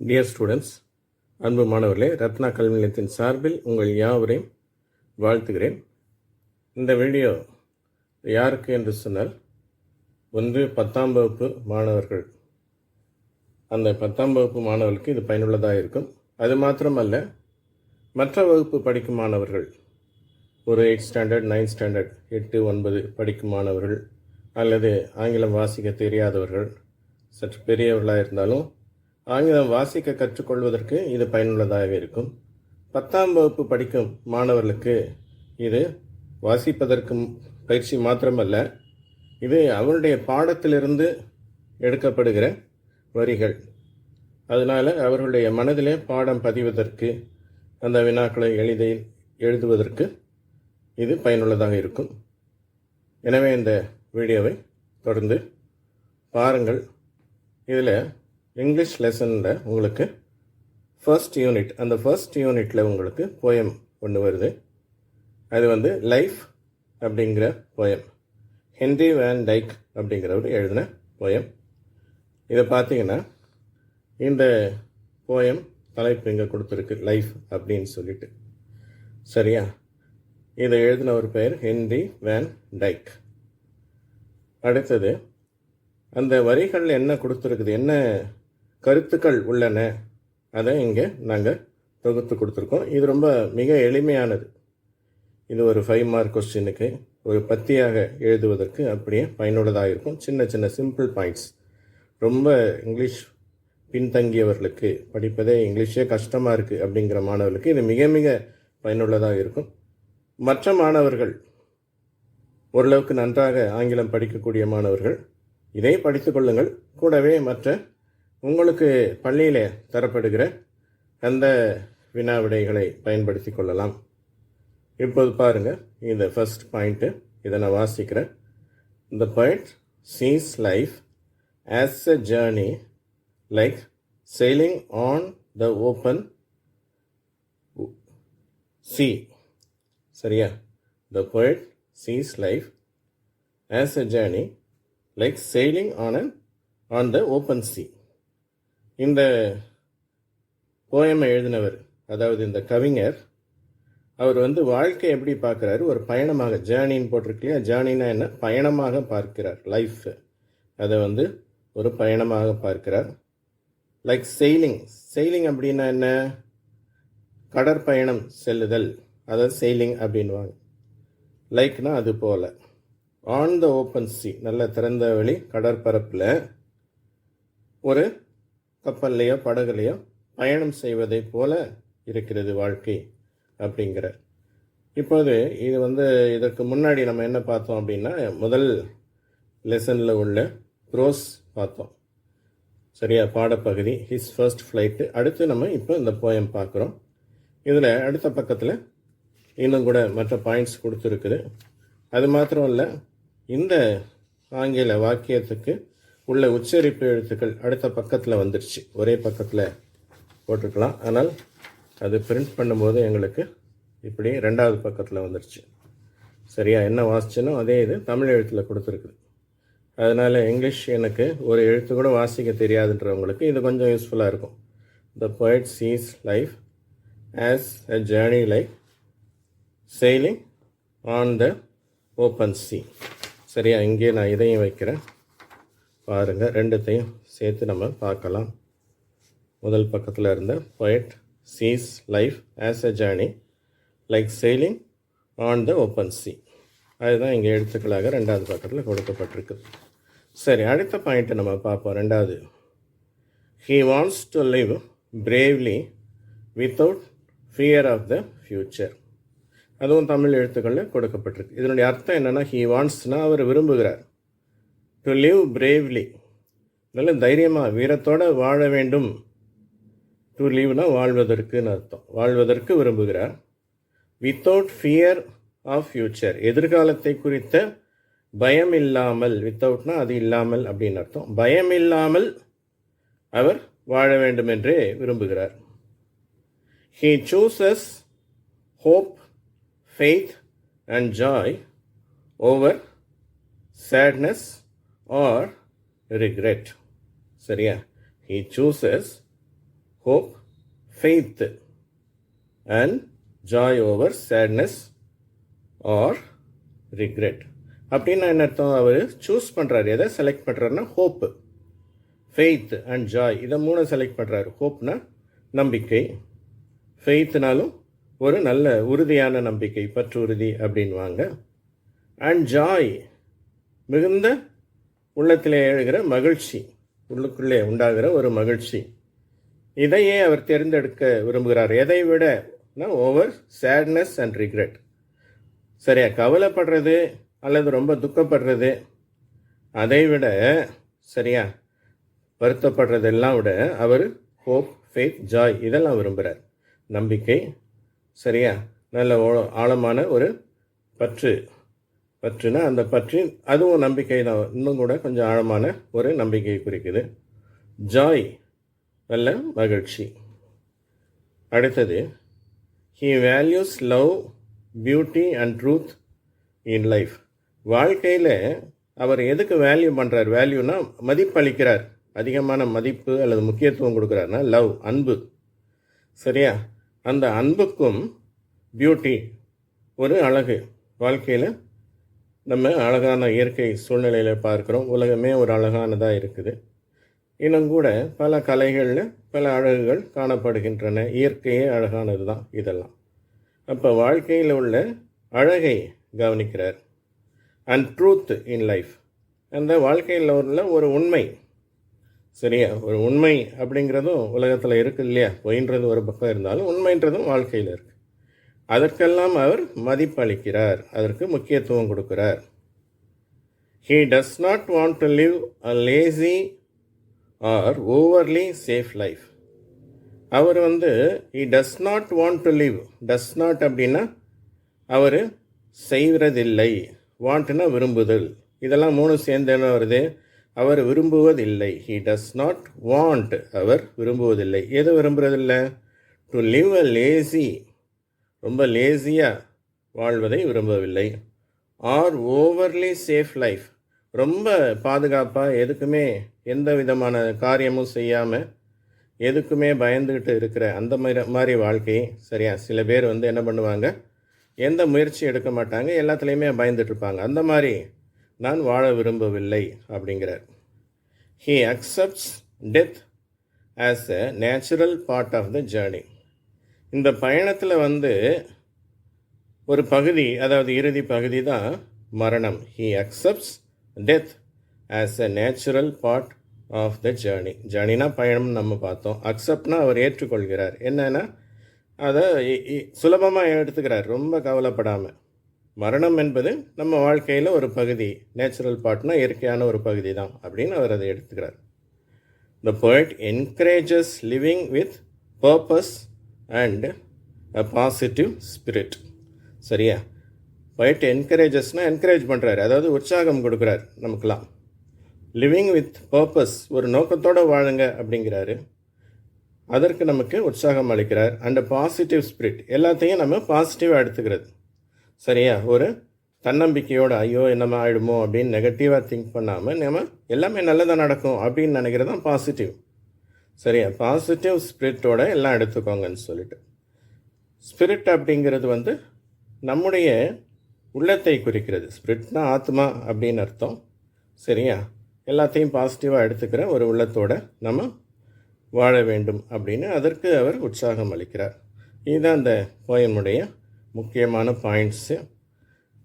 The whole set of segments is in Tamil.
டியர் ஸ்டூடெண்ட்ஸ் அன்பு மாணவர்களே ரத்னா கல்வி நிலையத்தின் சார்பில் உங்கள் யாவரையும் வாழ்த்துகிறேன். இந்த வீடியோ யாருக்கு என்று சொன்னால் ஒன்று பத்தாம் வகுப்பு மாணவர்கள். அந்த பத்தாம் வகுப்பு மாணவர்களுக்கு இது பயனுள்ளதாக இருக்கும். அது மாத்திரமல்ல மற்ற வகுப்பு படிக்கும் மாணவர்கள் ஒரு எயிட் ஸ்டாண்டர்ட் நைன்த் ஸ்டாண்டர்ட் எட்டு ஒன்பது படிக்கும் மாணவர்கள் அல்லது ஆங்கிலம் வாசிக்க தெரியாதவர்கள் சற்று பெரியவர்களாக இருந்தாலும் ஆங்கிலம் வாசிக்க கற்றுக்கொள்வதற்கு இது பயனுள்ளதாக இருக்கும். பத்தாம் வகுப்பு படிக்கும் மாணவர்களுக்கு இது வாசிப்பதற்கு பயிற்சி மாத்திரமல்ல இது அவருடைய பாடத்திலிருந்து எடுக்கப்படுகிற வரிகள். அதனால் அவர்களுடைய மனதிலே பாடம் பதிவதற்கு அந்த வினாக்களை எளிதில் எழுதுவதற்கு இது பயனுள்ளதாக இருக்கும். எனவே இந்த வீடியோவை தொடர்ந்து பாருங்கள். இதில் இங்கிலீஷ் லெசனில் உங்களுக்கு ஃபர்ஸ்ட் யூனிட் அந்த ஃபர்ஸ்ட் யூனிட்டில் உங்களுக்கு போயம் ஒன்று வருது. அது வந்து லைஃப் அப்படிங்கிற போயம் ஹென்ரி வேன் டைக் அப்படிங்கிறவர் எழுதின போயம் இதை பார்த்தீங்கன்னா இந்த போயம் தலைப்பு இங்கே கொடுத்துருக்கு லைஃப் அப்படின்னு சொல்லிட்டு. சரியா? இதை எழுதின ஒரு பெயர் ஹென்ரி வேன் டைக் அடுத்தது அந்த வரிகள் என்ன கொடுத்துருக்குது என்ன கருத்துக்கள் உள்ளன. அதை இங்கே நாங்கள் தொகுத்து கொடுத்துருக்கோம். இது ரொம்ப மிக எளிமையானது. இது ஒரு ஃபைவ் மார்க் கொஸ்டினுக்கு ஒரு பத்தியாக எழுதுவதற்கு அப்படியே பயனுள்ளதாக இருக்கும். சின்ன சின்ன சிம்பிள் பாயிண்ட்ஸ் ரொம்ப இங்கிலீஷ் பின்தங்கியவர்களுக்கு படிப்பதே இங்கிலீஷே கஷ்டமாக இருக்குது அப்படிங்கிற மாணவர்களுக்கு இது மிக மிக பயனுள்ளதாக இருக்கும். மற்ற மாணவர்கள் ஓரளவுக்கு நன்றாக ஆங்கிலம் படிக்கக்கூடிய மாணவர்கள் இதை படித்துக்கொள்ளுங்கள் கூடவே மற்ற உங்களுக்கு பள்ளியில் தரப்படுகிற அந்த வினா விடைகளை பயன்படுத்தி கொள்ளலாம். இப்போது பாருங்கள் இந்த ஃபஸ்ட் பாயிண்ட்டு இதை நான் வாசிக்கிறேன். The point sees life as a journey like sailing on the open sea சரியா? The poet sees life as a journey like sailing on an on the open sea இந்த போயமை எழுதினவர் அதாவது இந்த கவிஞர் அவர் வந்து வாழ்க்கை எப்படி பார்க்குறாரு? ஒரு பயணமாக ஜேர்னின்னு போட்டிருக்கலையா ஜேர்னினா என்ன? பயணமாக பார்க்கிறார் லைஃப் அதை வந்து ஒரு பயணமாக பார்க்கிறார். லைக் செயிலிங் செயிலிங் அப்படின்னா என்ன? கடற்பயணம் செல்லுதல். அதாவது செயிலிங் அப்படின்வாங்க லைக்னா அது போல். ஆன் த ஓப்பன் சி நல்ல திறந்த வெளி கடற்பரப்பில் ஒரு கப்பல்லையோ படகுலையோ பயணம் செய்வதை போல இருக்கிறது வாழ்க்கை அப்படிங்கிறார். இப்போது இது வந்து இதற்கு முன்னாடி நம்ம என்ன பார்த்தோம் அப்படின்னா முதல் லெசனில் உள்ள ப்ரோஸ் பார்த்தோம். சரியா? பாடப்பகுதி ஹிஸ் ஃபர்ஸ்ட் ஃப்ளைட்டு அடுத்து நம்ம இப்போ இந்த போயம் பார்க்குறோம். இதில் அடுத்த பக்கத்தில் இன்னும் கூட மற்ற பாயிண்ட்ஸ் கொடுத்துருக்குது. அது மாத்திரம் இல்லை இந்த ஆங்கில வாக்கியத்துக்கு உள்ள உச்சரிப்பு எழுத்துக்கள் அடுத்த பக்கத்தில் வந்துடுச்சு ஒரே பக்கத்தில் போட்டிருக்கலாம். ஆனால் அது பிரிண்ட் பண்ணும்போது எங்களுக்கு இப்படி ரெண்டாவது பக்கத்தில் வந்துடுச்சு சரியா? என்ன வாசிச்சனோ அதே இது தமிழ் எழுத்தில் கொடுத்துருக்குது. அதனால் இங்கிலீஷ் எனக்கு ஒரு எழுத்து கூட வாசிக்க தெரியாதுன்றவங்களுக்கு இது கொஞ்சம் யூஸ்ஃபுல்லாக இருக்கும். The poet sees life as a journey like sailing on the open sea சரியா? இங்கே நான் இதையும் வைக்கிறேன். பாருங்கள் ரெண்டுத்தையும் சேர்த்து நம்ம பார்க்கலாம். முதல் பக்கத்தில் இருந்த poet sees life as a journey like sailing on the open sea அதுதான் இங்கே எழுத்துக்களாக ரெண்டாவது பக்கத்தில் கொடுக்கப்பட்டிருக்கு. சரி அடுத்த பாயிண்ட்டை நம்ம பார்ப்போம். ரெண்டாவது he wants to live bravely without fear of the future அதுவும் தமிழ் எழுத்துக்களில் கொடுக்கப்பட்டிருக்கு. இதனுடைய அர்த்தம் என்னென்னா ஹீ வாண்ட்ஸ்னால் அவர் விரும்புகிறார். டு லிவ் பிரேவ்லி நல்ல தைரியமாக வீரத்தோடு வாழ வேண்டும். டு லீவ்னா வாழ்வதற்குன்னு அர்த்தம். வாழ்வதற்கு விரும்புகிறார். வித்தவுட் ஃபியர் ஆஃப் ஃப்யூச்சர் எதிர்காலத்தை குறித்த பயம் இல்லாமல் வித்தவுட்னா அது இல்லாமல் அப்படின்னு அர்த்தம். பயம் இல்லாமல் அவர் வாழ வேண்டும் என்றே விரும்புகிறார். He chooses hope faith and joy over sadness or regret சரியா? He chooses hope faith, and joy over sadness or regret அப்படின்னா என்ன அர்த்தம்? அவர் சூஸ் பண்ணுறாரு எதை செலக்ட் பண்ணுறாருன்னா ஹோப்பு ஃபெய்த் அண்ட் ஜாய் இதை மூணு செலக்ட் பண்ணுறாரு ஹோப்னா நம்பிக்கை ஃபெய்த்னாலும் ஒரு நல்ல உறுதியான நம்பிக்கை பற்று உறுதி அப்படின்வாங்க அண்ட் ஜாய் மிகுந்த உள்ளத்திலே எழுகிற மகிழ்ச்சி உள்ளுக்குள்ளே உண்டாகிற ஒரு மகிழ்ச்சி. இதையே அவர் தேர்ந்தெடுக்க விரும்புகிறார். எதை விட? ஓவர் சேட்னஸ் அண்ட் ரிக்ரெட் சரியா கவலைப்படுறது அல்லது ரொம்ப துக்கப்படுறது அதை விட சரியா வருத்தப்படுறதெல்லாம் விட அவர் ஹோப் ஃபேத் ஜாய் இதெல்லாம் விரும்புகிறார். நம்பிக்கை சரியா நல்ல ஓ- ஆழமான ஒரு பற்று. பற்றுனா அந்த பற்றி அதுவும் நம்பிக்கை தான் இன்னும் கூட கொஞ்சம் ஆழமான ஒரு நம்பிக்கை குறிக்குது. ஜாய் நல்ல மகிழ்ச்சி. அடுத்தது he values love beauty and truth in life வாழ்க்கையில் அவர் எதுக்கு வேல்யூ பண்ணுறார் வேல்யூனா மதிப்பளிக்கிறார். அதிகமான மதிப்பு அல்லது முக்கியத்துவம் கொடுக்குறாருன்னா லவ் அன்பு. சரியா? அந்த அன்புக்கும் பியூட்டி ஒரு அழகு. வாழ்க்கையில் நம்ம அழகான இயற்கை சூழ்நிலையில் பார்க்குறோம். உலகமே ஒரு அழகானதாக இருக்குது. இன்னும் கூட பல கலைகளில் பல அழகுகள் காணப்படுகின்றன. இயற்கையே அழகானது தான் இதெல்லாம். அப்போ வாழ்க்கையில் உள்ள அழகை கவனிக்கிறார். அண்ட் ட்ரூத் இன் லைஃப் அந்த வாழ்க்கையில் உள்ள ஒரு உண்மை. சரியா? ஒரு உண்மை அப்படிங்கிறதும் உலகத்தில் இருக்கு இல்லையா? பொயின்றது ஒரு பக்கம் இருந்தாலும் உண்மைன்றதும் வாழ்க்கையில் இருக்குது அதற்கெல்லாம் அவர் மதிப்பளிக்கிறார். அதற்கு முக்கியத்துவம் கொடுக்கிறார். He does not want to live a lazy or overly safe life அவர் வந்து he does not want to live does not அப்படின்னா அவர் செய்வதில்லை வாண்ட்னா விரும்புதல். இதெல்லாம் மூணு சேர்ந்து என்ன வருது. அவர் விரும்புவதில்லை. ஹி டஸ் நாட் வாண்ட் அவர் விரும்புவதில்லை. எது விரும்புறதில்லை? டு லிவ் அ லேசி ரொம்ப லேசியாக வாழ்வதை விரும்பவில்லை. ஆர் ஓவர்லி சேஃப் லைஃப் ரொம்ப பாதுகாப்பாக எதுக்குமே எந்த விதமான காரியமும் செய்யாமல் எதுக்குமே பயந்துக்கிட்டு இருக்கிற அந்த மாதிரி மாதிரி வாழ்க்கை சரியா சில பேர் வந்து என்ன பண்ணுவாங்க? எந்த முயற்சி எடுக்க மாட்டாங்க எல்லாத்துலேயுமே பயந்துட்டுருப்பாங்க அந்த மாதிரி நான் வாழ விரும்பவில்லை அப்படிங்கிறார். He accepts death as a natural part of the journey இந்த பயணத்தில் வந்து ஒரு பகுதி அதாவது இறுதி பகுதி தான் மரணம். He accepts death as a natural part of the journey ஜேர்னினா பயணம் நம்ம பார்த்தோம். அக்செப்ட்னா அவர் ஏற்றுக்கொள்கிறார். என்னென்னா அதை சுலபமாக எடுத்துக்கிறார். ரொம்ப கவலைப்படாமல் மரணம் என்பது நம்ம வாழ்க்கையில் ஒரு பகுதி. நேச்சுரல் பார்ட்னா இயற்கையான ஒரு பகுதி தான் அப்படின்னு அவர் அதை எடுத்துக்கிறார். The poet encourages living with purpose and a positive spirit சரியா? poet என்கரேஜஸ்னால் என்கரேஜ் பண்ணுறாரு அதாவது உற்சாகம் கொடுக்குறார் நமக்கெல்லாம். லிவிங் வித் பர்பஸ் ஒரு நோக்கத்தோடு வாழுங்க அப்படிங்கிறாரு. அதற்கு நமக்கு உற்சாகம் அளிக்கிறார். அண்ட் பாசிட்டிவ் ஸ்பிரிட் எல்லாத்தையும் நம்ம பாசிட்டிவாக எடுத்துக்கிறது. சரியா? ஒரு தன்னம்பிக்கையோடு ஐயோ என்னமா ஆகிடுமோ அப்படின்னு நெகட்டிவாக திங்க் பண்ணாமல் நம்ம எல்லாமே நல்லதாக நடக்கும் அப்படின்னு நினைக்கிறது தான் பாசிட்டிவ் சரியா? பாசிட்டிவ் ஸ்பிரிட்டோட எல்லாம் எடுத்துக்கோங்கன்னு சொல்லிட்டு. ஸ்பிரிட் அப்படிங்கிறது வந்து நம்முடைய உள்ளத்தை குறிக்கிறது. ஸ்பிரிட்னா ஆத்மா அப்படின்னு அர்த்தம். சரியா? எல்லாத்தையும் பாசிட்டிவாக எடுத்துக்கிற ஒரு உள்ளத்தோட நம்ம வாழ வேண்டும் அப்படின்னு அதற்கு அவர் உற்சாகம் அளிக்கிறார். இதுதான் அந்த கோயமுடைய முக்கியமான பாயிண்ட்ஸு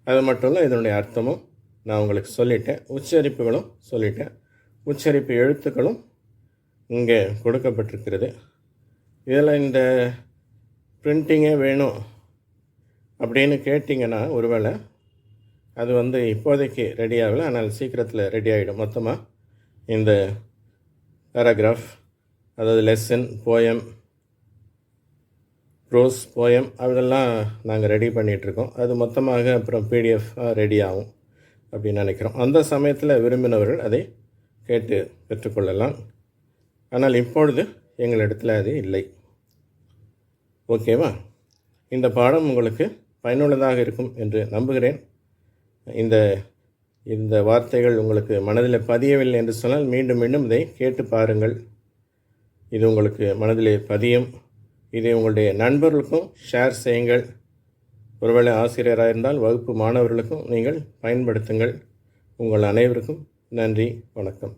அது மட்டும் இல்லை இதனுடைய அர்த்தமும் நான் உங்களுக்கு சொல்லிட்டேன். உச்சரிப்புகளும் சொல்லிட்டேன். உச்சரிப்பு எழுத்துக்களும் இங்கே கொடுக்கப்பட்டிருக்கிறது. இதில் இந்த பிரிண்டிங்கே வேணும் அப்படின்னு கேட்டிங்கன்னா ஒருவேளை அது வந்து இப்போதைக்கு ரெடி ஆகலை. ஆனால் சீக்கிரத்தில் ரெடி ஆகிடும் மொத்தமாக இந்த பேராகிராஃப் அதாவது லெசன் போயம் ப்ரோஸ் போயம் அதெல்லாம் நாங்கள் ரெடி பண்ணிகிட்ருக்கோம். அது மொத்தமாக அப்புறம் பிடிஎஃப் ரெடி ஆகும் அப்படின்னு நினைக்கிறோம். அந்த சமயத்தில் விரும்பினவர்கள் அதை கேட்டு பெற்றுக்கொள்ளலாம். ஆனால் இப்பொழுது எங்களிடத்தில் அது இல்லை. ஓகேவா? இந்த பாடம் உங்களுக்கு பயனுள்ளதாக இருக்கும் என்று நம்புகிறேன். இந்த இந்த வார்த்தைகள் உங்களுக்கு மனதில் பதியவில்லை என்று சொன்னால் மீண்டும் மீண்டும் இதை கேட்டு பாருங்கள். இது உங்களுக்கு மனதிலே பதியும். இதை உங்களுடைய நண்பர்களுக்கும் ஷேர் செய்யுங்கள். ஒருவேளை ஆசிரியராக இருந்தால் வகுப்பு மாணவர்களுக்கும் நீங்கள் பயன்படுத்துங்கள். உங்கள் அனைவருக்கும் நன்றி வணக்கம்.